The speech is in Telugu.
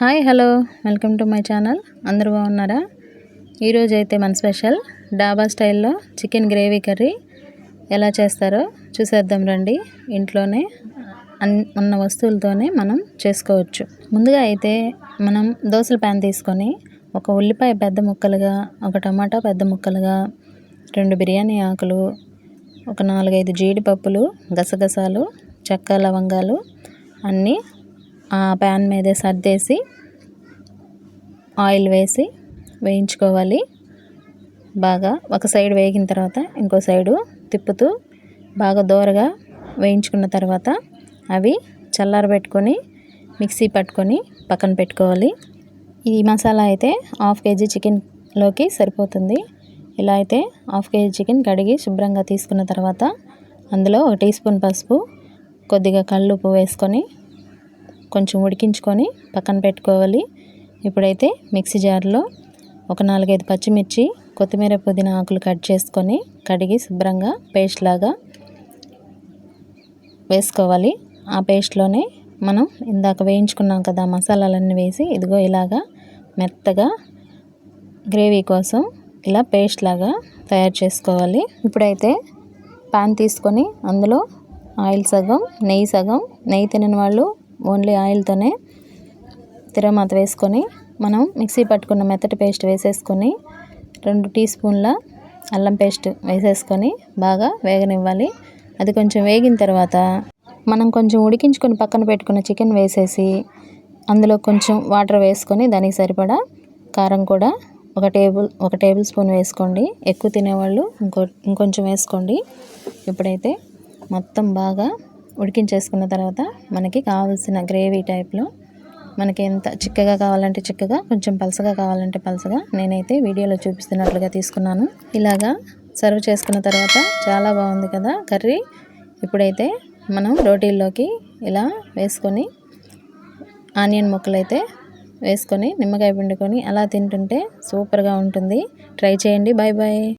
Hi hello. Welcome to my channel. అందరూ బాగున్నారా? ఈరోజు అయితే మన స్పెషల్ డాబా స్టైల్లో చికెన్ గ్రేవీ కర్రీ ఎలా చేస్తారో చూసేద్దాం రండి. ఇంట్లోనే ఉన్న వస్తువులతోనే మనం చేసుకోవచ్చు. ముందుగా అయితే మనం దోశల ప్యాన్ తీసుకొని ఒక ఉల్లిపాయ పెద్ద ముక్కలుగా ఒక టమాటా పెద్ద ముక్కలుగా రెండు బిర్యానీ ఆకులు ఒక నాలుగైదు జీడిపప్పులు గసగసాలు చెక్క లవంగాలు అన్నీ ఆ ప్యాన్ మీదే సర్దేసి ఆయిల్ వేసి వేయించుకోవాలి. బాగా ఒక సైడ్ వేగిన తర్వాత ఇంకో సైడు తిప్పుతూ బాగా దోరగా వేయించుకున్న తర్వాత అవి చల్లారబెట్టుకొని మిక్సీ పట్టుకొని పక్కన పెట్టుకోవాలి. ఈ మసాలా అయితే హాఫ్ కేజీ చికెన్లోకి సరిపోతుంది. ఇలా అయితే హాఫ్ కేజీ చికెన్ కడిగి శుభ్రంగా తీసుకున్న తర్వాత అందులో ఒక టీ స్పూన్ పసుపు కొద్దిగా కళ్ళుప్పు వేసుకొని కొంచెం ఉడికించుకొని పక్కన పెట్టుకోవాలి. ఇప్పుడైతే మిక్సీ జార్లో ఒక నాలుగైదు పచ్చిమిర్చి కొత్తిమీర పుదీనా ఆకులు కట్ చేసుకొని కడిగి శుభ్రంగా పేస్ట్ లాగా వేసుకోవాలి. ఆ పేస్ట్లోనే మనం ఇందాక వేయించుకున్నాం కదా మసాలాలన్నీ వేసి ఇదిగో ఇలాగా మెత్తగా గ్రేవీ కోసం ఇలా పేస్ట్ లాగా తయారు చేసుకోవాలి. ఇప్పుడైతే పాన్ తీసుకొని అందులో ఆయిల్ సగం నెయ్యి సగం నెయ్యి తినని వాళ్ళు ఓన్లీ ఆయిల్తోనే తిరమాత వేసుకొని మనం మిక్సీ పట్టుకున్న మెత్తటి పేస్ట్ వేసేసుకొని రెండు టీ స్పూన్ల అల్లం పేస్ట్ వేసేసుకొని బాగా వేగనివ్వాలి. అది కొంచెం వేగిన తర్వాత మనం కొంచెం ఉడికించుకొని పక్కన పెట్టుకున్న చికెన్ వేసేసి అందులో కొంచెం వాటర్ వేసుకొని దానికి సరిపడా కారం కూడా ఒక టేబుల్ ఒక టేబుల్ స్పూన్ వేసుకోండి. ఎక్కువ తినేవాళ్ళు ఇంకో ఇంకొంచెం వేసుకోండి. ఇప్పుడైతే మొత్తం బాగా ఉడికించేసుకున్న తర్వాత మనకి కావాల్సిన గ్రేవీ టైప్లో మనకి ఎంత చిక్కగా కావాలంటే చిక్కగా కొంచెం పలసగా కావాలంటే పలసగా నేనైతే వీడియోలో చూపిస్తున్నట్లుగా తీసుకున్నాను. ఇలాగా సర్వ్ చేసుకున్న తర్వాత చాలా బాగుంది కదా కర్రీ. ఇప్పుడైతే మనం రోటీల్లోకి ఇలా వేసుకొని ఆనియన్ ముక్కలైతే వేసుకొని నిమ్మకాయ పిండుకొని అలా తింటుంటే సూపర్గా ఉంటుంది. ట్రై చేయండి. Bye bye